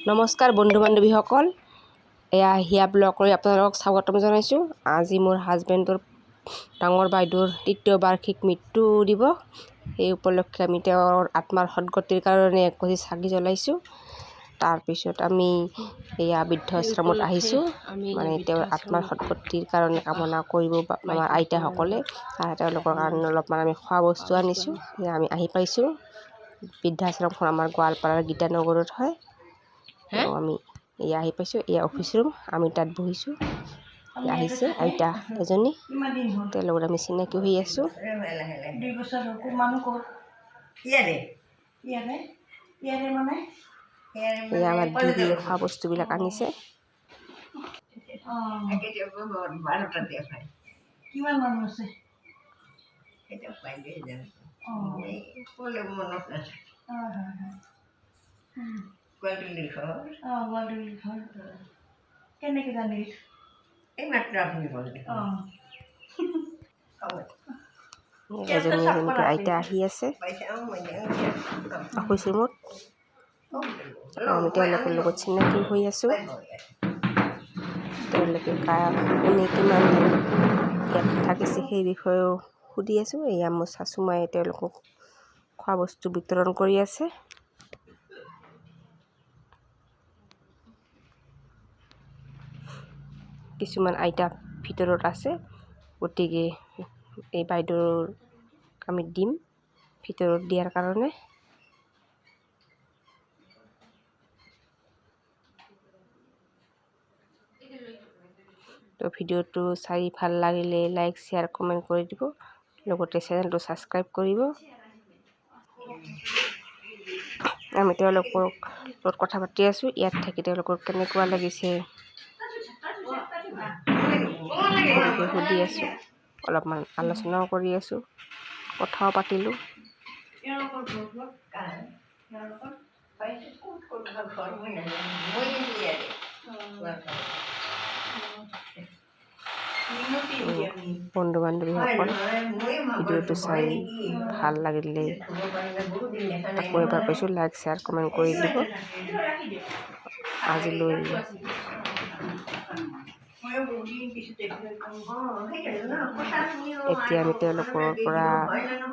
নমস্কাৰ বন্ধু বান্ধৱীসকল। এয়া হিয়া ব্লগলৈ আপোনালোকক স্বাগতম জনাইছোঁ। আজি মোৰ হাজবেণ্ডৰ ডাঙৰ বাইদেউৰ তৃতীয় বাৰ্ষিক মৃত্যু দিৱস সেই উপলক্ষে আমি তেওঁৰ আত্মাৰ সদগতিৰ কাৰণে একগছি চাকি জ্বলাইছোঁ। তাৰপিছত আমি এয়া বৃদ্ধাশ্ৰমত আহিছোঁ। মানে তেওঁৰ আত্মাৰ সদগতিৰ কাৰণে কামনা কৰিব আমাৰ আইতাসকলে তেওঁলোকৰ কাৰণে অলপমান আমি খোৱা বস্তু আনিছোঁ। আমি আহি পাইছোঁ। বৃদ্ধাশ্ৰমখন আমাৰ গোৱালপাৰাৰ গীতানগৰত হয়। আমি এয়া আহি পাইছোঁ এয়া অফিচ ৰুম আমি তাত বহিছোঁ। আহিছে আইতা এজনী কিমান দিন হ'ল তেওঁৰ লগত আমি চিনাকি হৈ আছোঁ। ইয়াৰে ইয়াৰে ইয়াৰে মানে এয়া আমাৰ দিদিয়ে খোৱা বস্তুবিলাক আনিছে। কিমান মানুহ আছে কেতিয়াবা পাই দিয়ে যাম অঁ এই ক'লে মনত নাথাকে। কোৱালিটিৰ ঘৰ অঁ গোৱালদুলিৰ ঘৰ কেনেকৈ জানিল এই মাত্ৰ আপুনি ক'লে অঁ এজনী আইতা আহি আছে অফিচ ৰুমত আমি তেওঁলোকৰ লগত চিনাকি হৈ আছোঁ তেওঁলোকে কা এনে কিমান ইয়াত থাকিছে সেই বিষয়েও সুধি আছোঁ এয়া মোৰ শাশুমায়ে তেওঁলোকক খোৱা বস্তু বিতৰণ কৰি আছে কিছুমান আইতা ভিতৰত আছে, গতিকে এই বাইদেউৰ আমি দিম ভিতৰত দিয়াৰ কাৰণে। তো ভিডিঅ'টো চাই ভালো লাগিলে লাইক, শ্বেয়াৰ, কমেণ্ট কৰি দিব, লগতে চেনেলটো ছাবস্ক্ৰাইব কৰিব। আমি তেওঁলোকৰ লগত কথা পাতি আছোঁ, ইয়াত থাকি তেওঁলোকৰ কেনেকুৱা লাগিছে। সুধি আছোঁ অলপমান আলোচনাও কৰি আছোঁ, কথাও পাতিলোঁ। বন্ধু বান্ধৱীসকল ভিডিঅ'টো চাই ভালো লাগিলে আকৌ এবাৰ কৈছোঁ লাইক শ্বেয়াৰ কমেণ্ট কৰি দিব। আজিলৈ এতিয়া আমি তেওঁলোকৰ পৰা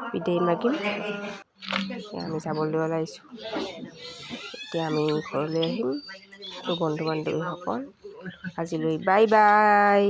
বিদায় মাগিম। এতিয়া আমি যাবলৈ ওলাইছোঁ। এতিয়া আমি ঘৰলৈ আহিম। বন্ধু বান্ধৱীসকল আজিলৈ বাই বাই